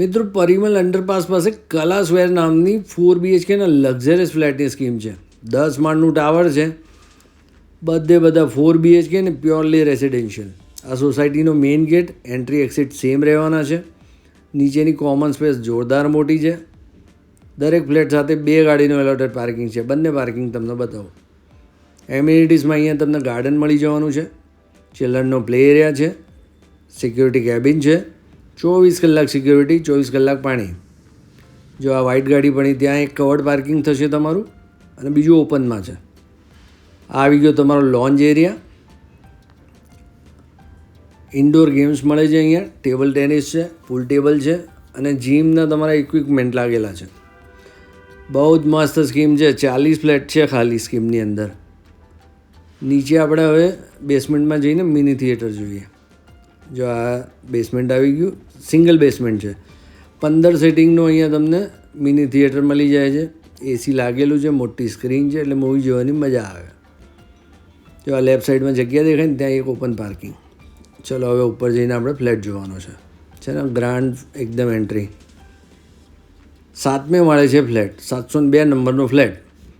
મિત્રો, પરિમલ અંડરપાસ પાસે કલાસ્વેર નામની ફોર બીએચકેના લક્ઝરિયસ ફ્લેટની સ્કીમ છે. દસ માળનું ટાવર છે. બધે બધા ફોર બીએચકે ને પ્યોરલી રેસિડેન્શિયલ આ સોસાયટીનો main gate entry exit same રહેવાના છે. નીચેની કોમન સ્પેસ જોરદાર મોટી છે. દરેક ફ્લેટ સાથે બે ગાડીનું એલોટેડ પાર્કિંગ છે. બંને પાર્કિંગ તમને બતાવો. એમ્યુનિટીઝમાં અહીંયા તમને ગાર્ડન મળી જવાનું છે. ચિલ્ડ્રનનો પ્લે એરિયા છે. સિક્યુરિટી કેબિન છે. ચોવીસ કલાક સિક્યોરિટી ચોવીસ કલાક પાણી. જો આ વ્હાઇટ ગાડી પડી ત્યાં એક કવર્ડ પાર્કિંગ થશે તમારું અને બીજું ઓપનમાં છે. આવી ગયો તમારો લોન્જ એરિયા ઇન્ડોર ગેમ્સ મળે છે અહીંયા. ટેબલ ટેનિસ છે પુલ ટેબલ છે અને જીમના તમારા ઇક્વિપમેન્ટ લાગેલા છે. બહુ જ મસ્ત સ્કીમ છે. ચાલીસ ફ્લેટ છે ખાલી સ્કીમની અંદર. નીચે આપણે હવે બેસમેન્ટમાં જઈને મિની થિયેટર જોઈએ. જો આ બેસમેન્ટ આવી ગયું સિંગલ બેસમેન્ટ છે. પંદર સેટિંગનું અહીંયા તમને મિની થિયેટર મળી જાય છે. એસી લાગેલું છે, મોટી સ્ક્રીન છે, એટલે મૂવી જોવાની મજા આવે. જો આ લેફ્ટ સાઈડમાં જગ્યા દેખાય ને, ત્યાં એક ઓપન પાર્કિંગ ચલો, હવે ઉપર જઈને આપણે ફ્લેટ જોવાનો છે. છે ને ગ્રાન્ડ એકદમ એન્ટ્રી સાતમે માળે છે ફ્લેટ સાતસો ને બે નંબરનો ફ્લેટ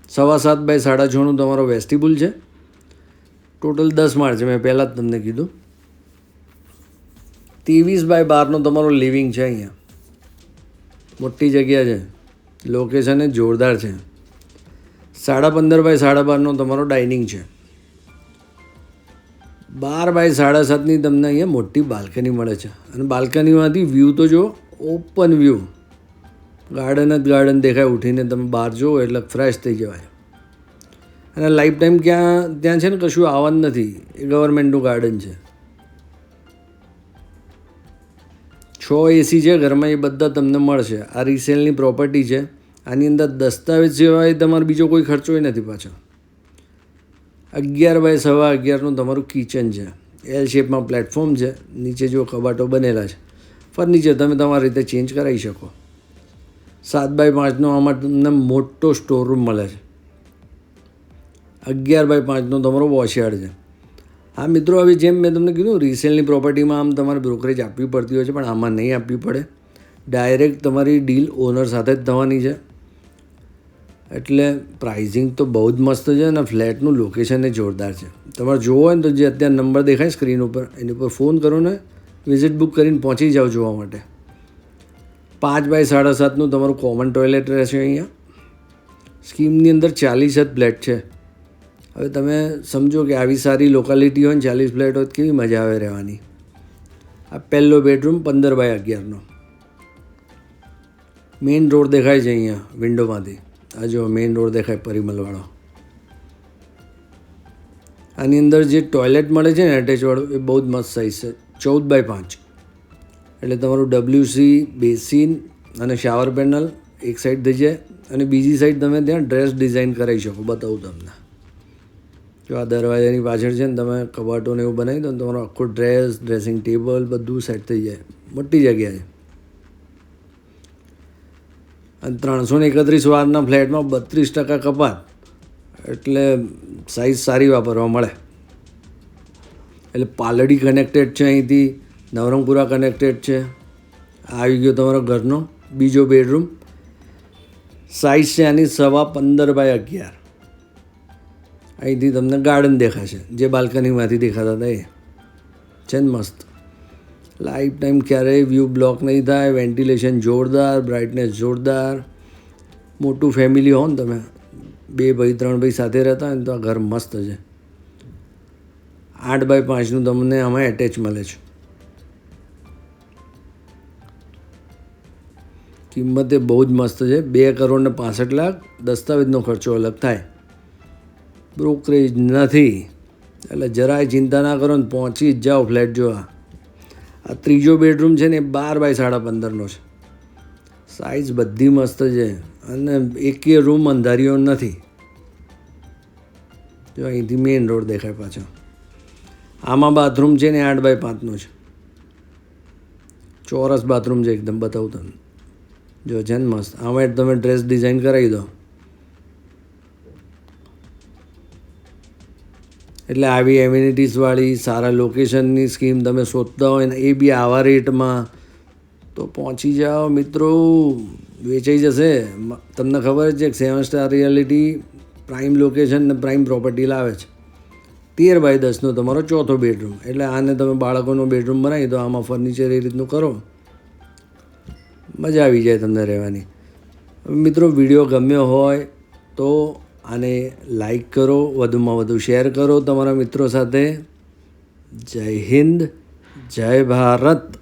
સવા સાત બાય સાડા છનું તમારો વેસ્ટિબુલ છે. ટોટલ દસ માળ છે. મેં પહેલાં જ તમને કીધું. ત્રેવીસ બાય બારનો તમારો લિવિંગ છે અહીંયા. મોટી જગ્યા છે. લોકેશન એ જોરદાર છે. સાડા પંદર બાય સાડા બારનો તમારો ડાઇનિંગ છે. બાર બાય સાડા સાતની તમને અહીંયા મોટી બાલ્કની મળે છે. અને બાલ્કનીમાંથી વ્યૂ તો જો ઓપન વ્યૂ ગાર્ડન જ ગાર્ડન દેખાય, ઉઠીને તમે બહાર જુઓ એટલે ફ્રેશ થઈ જવાય. અને લાઈફ ટાઈમ ક્યાં, ત્યાં છે ને કશું આવવાનું નથી. એ ગવર્મેન્ટનું ગાર્ડન છે. છ એસી છે, ઘરમાં એ બધા તમને મળશે. આ રિસેલની પ્રોપર્ટી છે. આની અંદર દસ્તાવેજ સિવાય તમારો બીજો કોઈ ખર્ચોય નથી પાછો. અગિયાર બાય સવા અગિયારનું તમારું કિચન છે. એલ શેપમાં પ્લેટફોર્મ છે. નીચે જો કબાટો બનેલા છે. ફર્નિચર તમે તમારી રીતે ચેન્જ કરાવી શકો. સાત બાય પાંચનો આમાં તમને મોટો સ્ટોર રૂમ મળે છે. અગિયાર બાય પાંચનો તમારો વોશયાર્ડ છે. હા, મિત્રો, હવે જેમ મેં તમને કીધું રિસેલની પ્રોપર્ટીમાં આમ તમારે બ્રોકરેજ આપવી પડતી હોય છે, પણ આમાં નહીં આપવી પડે. ડાયરેક્ટ તમારી ડીલ ઓનર સાથે જ થવાની છે. એટલે પ્રાઇઝિંગ તો બહુ જ મસ્ત છે અને ફ્લેટનું લોકેશન એ જોરદાર છે. તમારે જોવો હોય ને તો જે અત્યારે નંબર દેખાય સ્ક્રીન ઉપર, એની ઉપર ફોન કરો ને વિઝિટ બુક કરીને પહોંચી જાઓ જોવા માટે. પાંચ બાય સાડા સાતનું તમારું કોમન ટોયલેટ રહેશે અહીંયા. સ્કીમની અંદર ચાલીસ જ ફ્લેટ છે. હવે તમે સમજો કે આવી સારી લોકાલિટી હોય ને ચાલીસ ફ્લેટ હોય કેવી મજા આવે રહેવાની? આ પહેલો બેડરૂમ પંદર બાય અગિયારનો. મેઇન રોડ દેખાય છે અહીંયા વિન્ડોમાંથી આ જો મેઇન રોડ દેખાય પરિમલવાળો. આની અંદર જે ટોયલેટ મળે છે ને એટેચવાળું એ બહુ જ મસ્ત સાઇઝ છે. ચૌદ બાય પાંચ. એટલે તમારું ડબલ્યુસી બેસિન અને શાવર પેનલ એક સાઈડ થઈ જાય અને બીજી સાઈડ તમે ત્યાં ડ્રેસ ડિઝાઇન કરાવી શકો, બતાવું તમને. જો આ દરવાજાની પાછળ છે ને તમે કબાટોને એવું બનાવી દો ને તમારો આખો ડ્રેસ ડ્રેસિંગ ટેબલ બધું સેટ થઈ જાય. મોટી જગ્યા છે. અને ત્રણસો ને એકત્રીસ વારના ફ્લેટમાં બત્રીસ ટકા કપાત. એટલે સાઇઝ સારી વાપરવા મળે. એટલે પાલડી કનેક્ટેડ છે અહીંથી, નવરંગપુરા કનેક્ટેડ છે. આવી ગયો તમારો ઘરનો બીજો બેડરૂમ સાઇઝ છે આની સવા પંદર બાય અગિયાર. અહીંથી તમને ગાર્ડન દેખાશે. જે બાલ્કનીમાંથી દેખાતા હતા એ. છે ને મસ્ત. લાઈફ ટાઈમ ક્યારેય વ્યૂ બ્લોક નહીં થાય. વેન્ટિલેશન જોરદાર બ્રાઇટનેસ જોરદાર. મોટું ફેમિલી હો ને તમે. બે ભાઈ, ત્રણ ભાઈ સાથે રહેતા હોય ને તો આ ઘર મસ્ત છે. આઠ બાય પાંચનું તમને આમાં એટેચ મળે છે. કિંમત બહુ જ મસ્ત છે. બે કરોડ ને પાસઠ લાખ. દસ્તાવેજનો ખર્ચો અલગ થાય. બ્રોકરેજ નથી. એટલે જરાય ચિંતા ના કરો ને, પહોંચી જ જાઓ ફ્લેટ જોવા. આ ત્રીજો બેડરૂમ છે ને, એ બાર બાય સાડા પંદરનો છે. સાઇઝ બધી મસ્ત છે. અને એકે રૂમ અંધારીઓ નથી. જો અહીંથી મેઇન રોડ દેખાય પાછો. આમાં બાથરૂમ છે ને, આઠ બાય પાંચનો છે. ચોરસ બાથરૂમ છે, એકદમ બતાવું તમને. જો છે ને મસ્ત. આમાં તમે ડ્રેસ ડિઝાઇન કરાવી દો. એટલે આવી એમ્યુનિટીઝવાળી સારા લોકેશનની સ્કીમ તમે શોધતા હોય ને એ બી આવા રેટમાં તો પહોંચી જાઓ મિત્રો. વેચાઈ જશે. તમને ખબર છે કે seven star reality prime location ને પ્રાઇમ પ્રોપર્ટી લાવે છે. તેર બાય દસનો તમારો ચોથો બેડરૂમ એટલે આને તમે બાળકોનો બેડરૂમ બનાવી તો આમાં ફર્નિચર એ રીતનું કરો. મજા આવી જાય તમને રહેવાની. મિત્રો વીડિયો ગમ્યો હોય તો આને લાઈક કરો વધુમાં વધુ શેર કરો તમારા મિત્રો સાથે. જય હિન્દ જય ભારત.